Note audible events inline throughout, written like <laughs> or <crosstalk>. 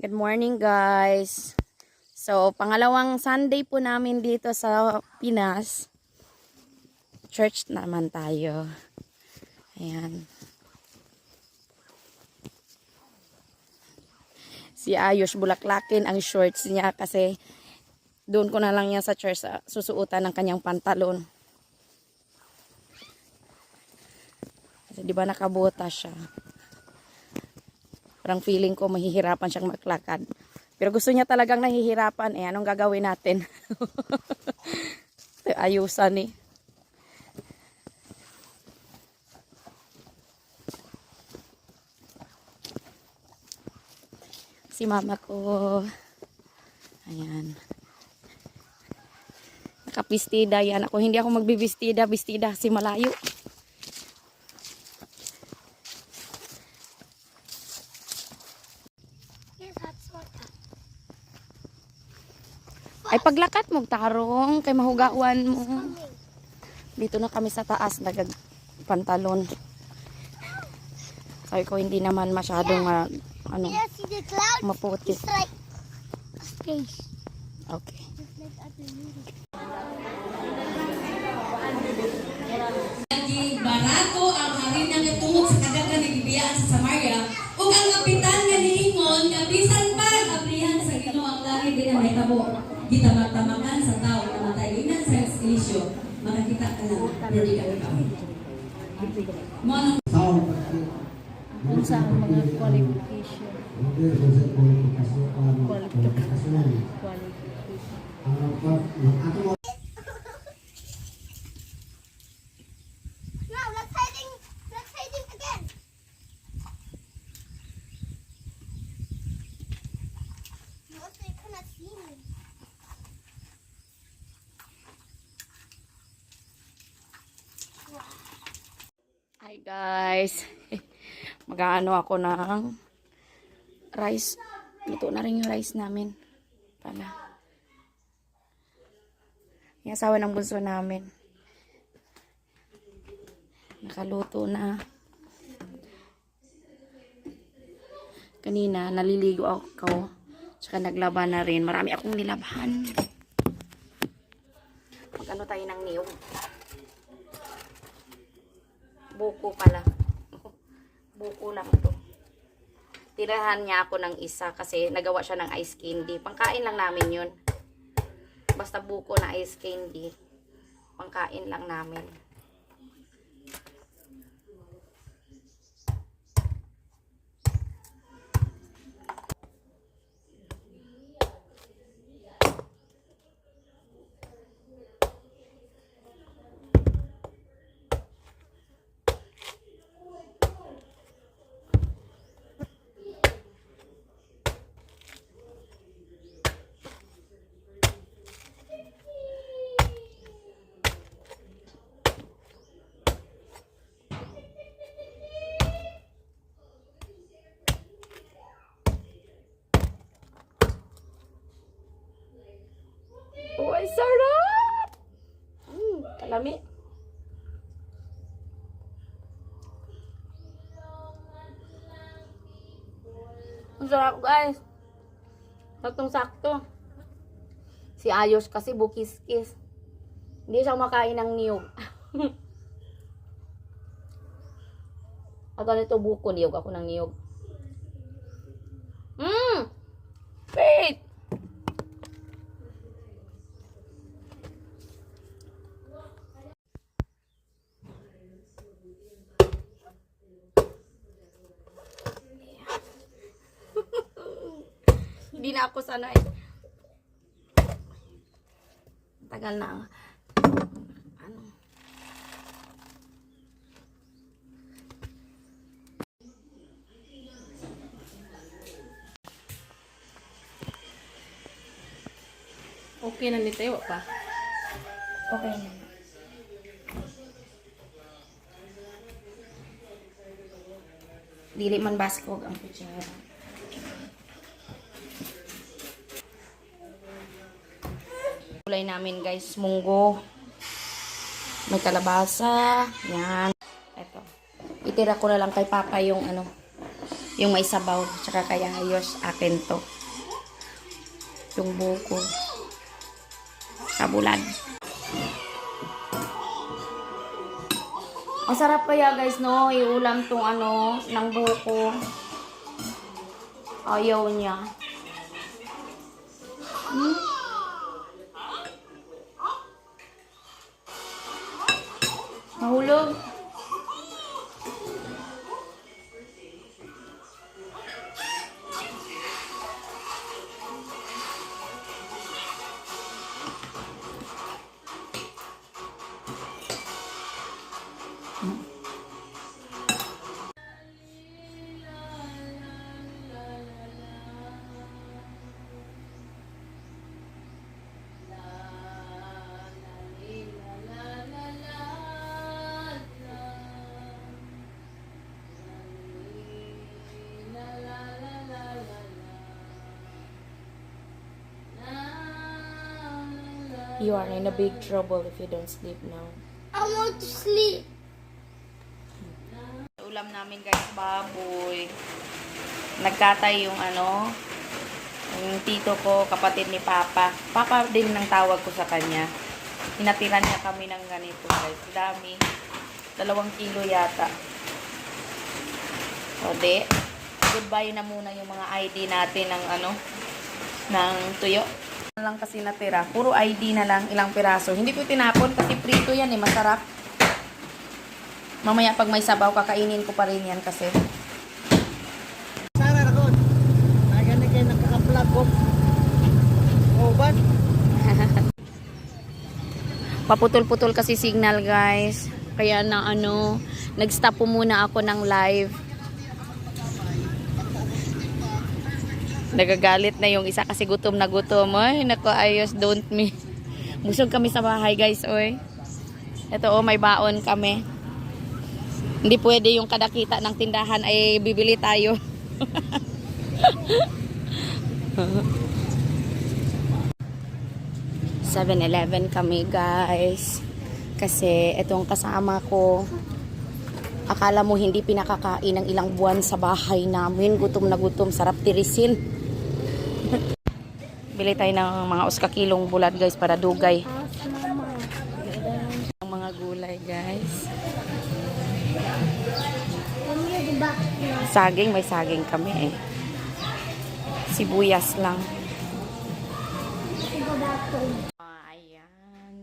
Good morning guys. So, pangalawang Sunday po namin dito sa Pinas. Church naman tayo. Ayan. Si Ayos bulaklakin ang shorts niya kasi doon ko na lang niya sa church ah, susuotan ng kanyang pantalon. Kasi di ba nakabuta siya. Parang feeling ko mahihirapan siyang maglakad. Pero gusto niya talagang nahihirapan. Eh, anong gagawin natin? <laughs> Ayusan eh. Si mama ko. Ayan. Nakapistida yan. Ako hindi ako magbibistida. Bistida si malayo. Ay paglakat mo tarong kay mahugawan mo. Dito na kami sa taas nagag pantalon. Sabi ko hindi naman masyadong ah, ano maputi. Okay. Ka lang pero di ka ikaw mo ang Unsa ang mga qualification? Again. No, so you guys. <laughs> Mag-aano ako ng rice. Luto na rin yung rice namin. Pala. Yung asawa ng bunso namin. Nakaluto na. Kanina, naliligo ako. Tsaka naglaban na rin. Marami akong nilabahan. Mag-ano tayo ng niyog. Buko pala. <laughs> Buko lang to. Tirahan niya ako ng isa kasi nagawa siya ng ice candy. Pangkain lang namin yun. Basta buko na ice candy. Pangkain lang namin. Oh, ay sarap! Kalami. Ang sarap guys. Saktong sakto. Si Ayos kasi bukis-kis. Hindi siya makain ng niyog. <laughs> Ako nito buko niyog. Ako ng niyog. Na ako sanay. Tagal na. Ano? Okay na ni Tayo pa. Okay na. Dili man baskog ang kutsara. Kulay namin guys, munggo. May kalabasa. Yan. Ito. Itira ko na lang kay Papa yung ano, Yung may sabaw. Tsaka kaya ayos. Akin to. Yung buko. Kabulan. Ang sarap kaya guys no, iulam tong ano, ng buko. Ayaw niya. Hmm? Mahulog. You are in a big trouble if you don't sleep now. I want to sleep. Ulam namin guys, baboy. Nagkatay yung ano, yung tito ko, kapatid ni Papa. Papa din ang tawag ko sa kanya. Hinatiran niya kami ng ganito guys. Dami. Dalawang kilo yata. O de, goodbye na muna yung mga ID natin ng ano, ng tuyo. Ano lang kasi natira. Puro ID na lang, ilang piraso. Hindi ko tinapon kasi prito yan eh, masarap. Mamaya pag may sabaw, kakainin ko pa rin yan kasi. Sana na kon. Nagani kay naka-upload ko. Oh, ba? <laughs> Paputol-putol kasi signal guys. Kaya na ano, nag-stop po muna ako ng live. Nagagalit na yung isa kasi gutom na gutom. Ay, naku, ayos, don't me. Busog kami sa bahay guys, oy. Ito oh, may baon kami. Hindi pwede yung kadakita ng tindahan ay bibili tayo. <laughs> 7-Eleven kami guys. Kasi itong kasama ko, akala mo hindi pinakakain ng ilang buwan sa bahay namin. Gutom na gutom, sarap tirisin. <laughs> Bili tayo ng mga uska kilong bulad guys para dugay. Ang mga gulay guys. Saging, may saging kami eh. Sibuyas lang. Ayan.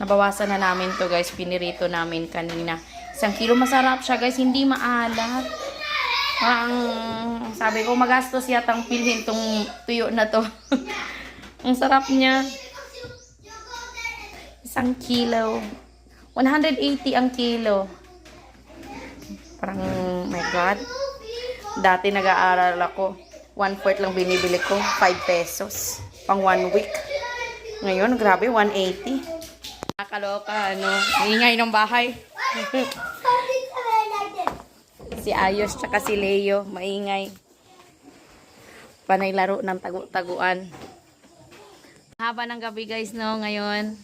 Nabawasan na namin to guys. Pinirito namin kanina. Isang kilo masarap siya guys. Hindi maalat. Parang sabi ko magastos yatang pilhin tong tuyo na to. <laughs> Ang sarap niya. Isang kilo. 180 ang kilo. Parang, my God. Dati nag-aaral ako. One fourth lang binibili ko. 5 pesos. Pang one week. Ngayon, grabe, 180. Nakakaloka, ano. Ingay ng bahay. <laughs> si Ayos tsaka si Leo, maingay. Panay laro ng tagu-taguan. Haba ng gabi guys, no, ngayon.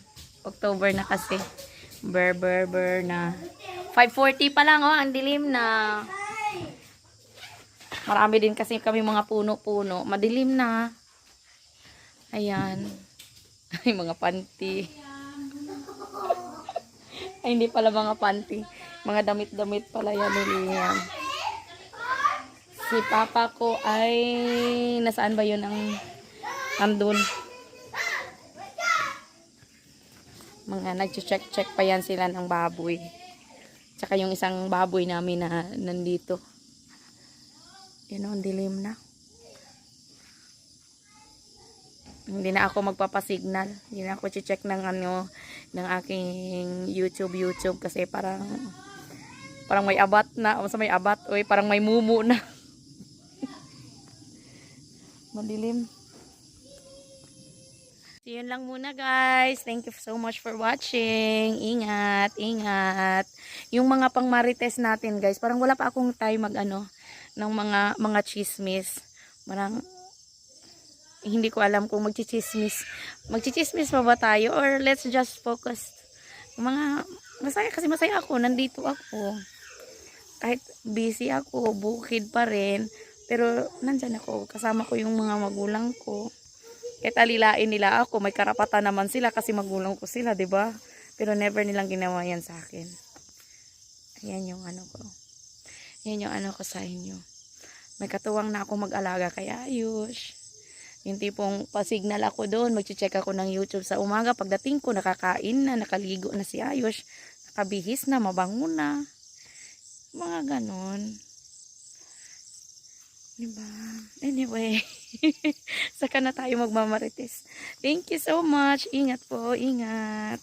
October na kasi. Ber, ber, ber na. 5.40 pa lang, oh, ang dilim na. Marami din kasi kami mga puno-puno. Madilim na. Ayan. <laughs> Ay, mga panty. Ay, hindi pala mga panty. Mga damit-damit pala yan ni Liam. Si papa ko ay... Nasaan ba yun ang... Andun. Mga nag-check-check pa yan sila ng baboy. Tsaka yung isang baboy namin na nandito. Yan o, dilim na. Hindi na ako magpapasignal. Hindi na ako check ng ano, ng aking YouTube, YouTube kasi parang parang may abat na. O sa may abat, oy, parang may mumu na. <laughs> Madilim. So, yun lang muna guys. Thank you so much for watching. Ingat, ingat. Yung mga pang marites natin guys, parang wala pa akong time mag ano, ng mga mga chismis. Parang hindi ko alam kung magchichismis. Magchichismis pa ba tayo or let's just focus. Mga masaya kasi masaya ako, nandito ako. Kahit busy ako, bukid pa rin, pero nandyan ako, kasama ko yung mga magulang ko. Kahit alilain nila ako, may karapatan naman sila kasi magulang ko sila, ba? Pero never nilang ginawa yan sa akin. Ayan yung ano ko. Ayan yung ano ko sa inyo. May katuwang na ako mag-alaga kay Ayush. Yung tipong pasignal ako doon, mag-check ako ng YouTube sa umaga. Pagdating ko, nakakain na, nakaligo na si Ayush. Nakabihis na, mabango na. Mga ganon. Diba? Anyway, <laughs> saka na tayo magmamarites. Thank you so much. Ingat po, ingat.